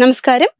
നമസ്കാരം.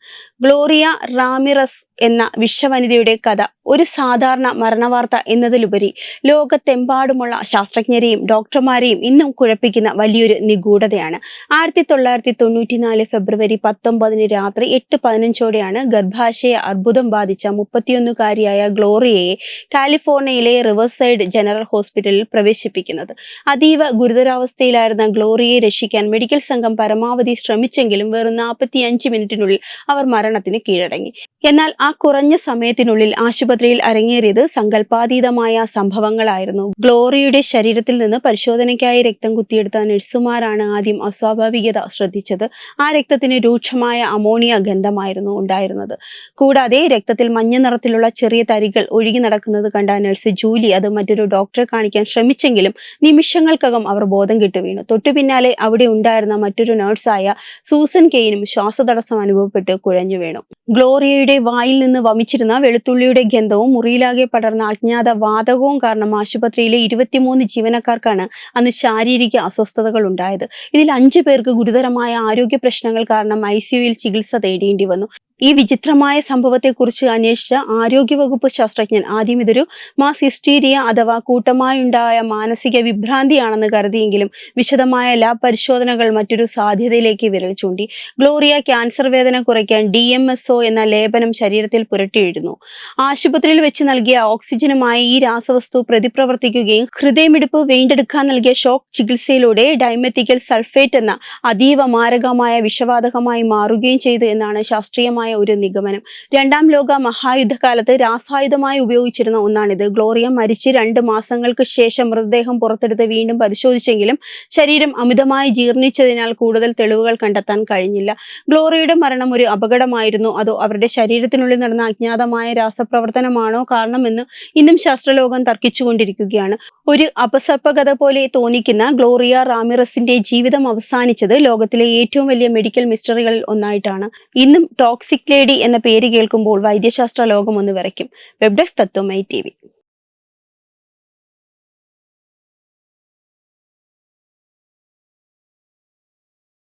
Gloria Ramirez എന്ന വിശ്വവനിതയുടെ കഥ ഒരു സാധാരണ മരണവാർത്ത എന്നതിലുപരി ലോകത്തെമ്പാടുമുള്ള ശാസ്ത്രജ്ഞരെയും ഡോക്ടർമാരെയും ഇന്നും കുഴപ്പിക്കുന്ന വലിയൊരു നിഗൂഢതയാണ്. ആയിരത്തി തൊള്ളായിരത്തി തൊണ്ണൂറ്റിനാല് ഫെബ്രുവരി പത്തൊമ്പതിന് രാത്രി എട്ട് പതിനഞ്ചോടെയാണ് ഗർഭാശയ അർബുദം ബാധിച്ച മുപ്പത്തിയൊന്നുകാരിയായ ഗ്ലോറിയയെ കാലിഫോർണിയയിലെ റിവേഴ്സൈഡ് ജനറൽ ഹോസ്പിറ്റലിൽ പ്രവേശിപ്പിക്കുന്നത്. അതീവ ഗുരുതരാവസ്ഥയിലായിരുന്ന ഗ്ലോറിയയെ രക്ഷിക്കാൻ മെഡിക്കൽ സംഘം പരമാവധി ശ്രമിച്ചെങ്കിലും വെറും നാൽപ്പത്തി അഞ്ച് മിനിറ്റിനുള്ളിൽ അവർ മരണത്തിന് കീഴടങ്ങി. എന്നാൽ ആ കുറഞ്ഞ സമയത്തിനുള്ളിൽ ആശുപത്രിയിൽ അരങ്ങേറിയത് സങ്കല്പാതീതമായ സംഭവങ്ങളായിരുന്നു. ഗ്ലോറിയുടെ ശരീരത്തിൽ നിന്ന് പരിശോധനയ്ക്കായി രക്തം കുത്തിയെടുത്ത നഴ്സുമാരാണ് ആദ്യം അസ്വാഭാവികത ശ്രദ്ധിച്ചത്. ആ രക്തത്തിന് രൂക്ഷമായ അമോണിയ ഗന്ധമായിരുന്നു ഉണ്ടായിരുന്നത്. കൂടാതെ രക്തത്തിൽ മഞ്ഞ നിറത്തിലുള്ള ചെറിയ തരികൾ ഒഴുകി നടക്കുന്നത് കണ്ട നഴ്സ് ജൂലി അത് മറ്റൊരു ഡോക്ടറെ കാണിക്കാൻ ശ്രമിച്ചെങ്കിലും നിമിഷങ്ങൾക്കകം അവർ ബോധം കിട്ടു വീണു തൊട്ടു പിന്നാലെ അവിടെ ഉണ്ടായിരുന്ന മറ്റൊരു നഴ്സായ സൂസൻ കെയിനും ശ്വാസതടസ്സം അനുഭവപ്പെട്ട് കുഴഞ്ഞു വീണു. ഗ്ലോറിയയുടെ വായിൽ നിന്ന് വമിച്ചിരുന്ന വെളുത്തുള്ളിയുടെ ഗന്ധവും മുറിയിലാകെ പടർന്ന അജ്ഞാത വാതകവും കാരണം ആശുപത്രിയിലെ ഇരുപത്തിമൂന്ന് ജീവനക്കാർക്കാണ് അന്ന് ശാരീരിക അസ്വസ്ഥതകൾ ഉണ്ടായത്. ഇതിൽ അഞ്ചു പേർക്ക് ഗുരുതരമായ ആരോഗ്യ പ്രശ്നങ്ങൾ കാരണം ഐ ചികിത്സ തേടേണ്ടി വന്നു. ഈ വിചിത്രമായ സംഭവത്തെക്കുറിച്ച് അന്വേഷിച്ച ആരോഗ്യവകുപ്പ് ശാസ്ത്രജ്ഞൻ ആദ്യം ഇതൊരു മാസ് ഹിസ്റ്റീരിയ അഥവാ കൂട്ടമായുണ്ടായ മാനസിക വിഭ്രാന്തിയാണെന്ന് കരുതിയെങ്കിലും വിശദമായ ലാബ് പരിശോധനകൾ മറ്റൊരു സാധ്യതയിലേക്ക് വിരൽ ചൂണ്ടി. ഗ്ലോറിയ ക്യാൻസർ വേദന കുറയ്ക്കാൻ ഡി എം എസ് ഒ എന്ന ലേപനം ശരീരത്തിൽ പുരട്ടിയിരുന്നു ആശുപത്രിയിൽ വെച്ച് നൽകിയ ഓക്സിജനുമായി ഈ രാസവസ്തു പ്രതിപ്രവർത്തിക്കുകയും ഹൃദയമിടിപ്പ് വീണ്ടെടുക്കാൻ നൽകിയ ഷോക്ക് ചികിത്സയിലൂടെ ഡൈമെത്തിക്കൽ സൾഫേറ്റ് എന്ന അതീവ മാരകമായ വിഷവാതകമായി മാറുകയും ചെയ്തു എന്നാണ് ശാസ്ത്രീയമായ ഒരു നിഗമനം. രണ്ടാം ലോക മഹായുദ്ധകാലത്ത് രാസായുധമായി ഉപയോഗിച്ചിരുന്ന ഒന്നാണിത്. ഗ്ലോറിയ മരിച്ച് രണ്ട് മാസങ്ങൾക്ക് ശേഷം മൃതദേഹം പുറത്തെടുത്ത് വീണ്ടും പരിശോധിച്ചെങ്കിലും ശരീരം അമിതമായി ജീർണിച്ചതിനാൽ കൂടുതൽ തെളിവുകൾ കണ്ടെത്താൻ കഴിഞ്ഞില്ല. ഗ്ലോറിയയുടെ മരണം ഒരു അപകടമായിരുന്നു. അതോ അവരുടെ ശരീരത്തിനുള്ളിൽ നടന്ന അജ്ഞാതമായ രാസപ്രവർത്തനമാണോ കാരണമെന്ന് ഇന്നും ശാസ്ത്രലോകം തർക്കിച്ചുകൊണ്ടിരിക്കുകയാണ്. ഒരു അപസർപ്പകഥ പോലെ തോന്നിക്കുന്ന ഗ്ലോറിയ റാമിറസിന്റെ ജീവിതം അവസാനിച്ചത് ലോകത്തിലെ ഏറ്റവും വലിയ മെഡിക്കൽ മിസ്റ്ററികളിൽ ഒന്നായിട്ടാണ്. ഇന്നും ടോക്സിക് ലേഡി എന്ന പേര് കേൾക്കുമ്പോൾ വൈദ്യശാസ്ത്ര ലോകം ഒന്ന് വിറയ്ക്കും വെബ്ഡെസ്ക് തത്വമായി തത്വമൈ ടി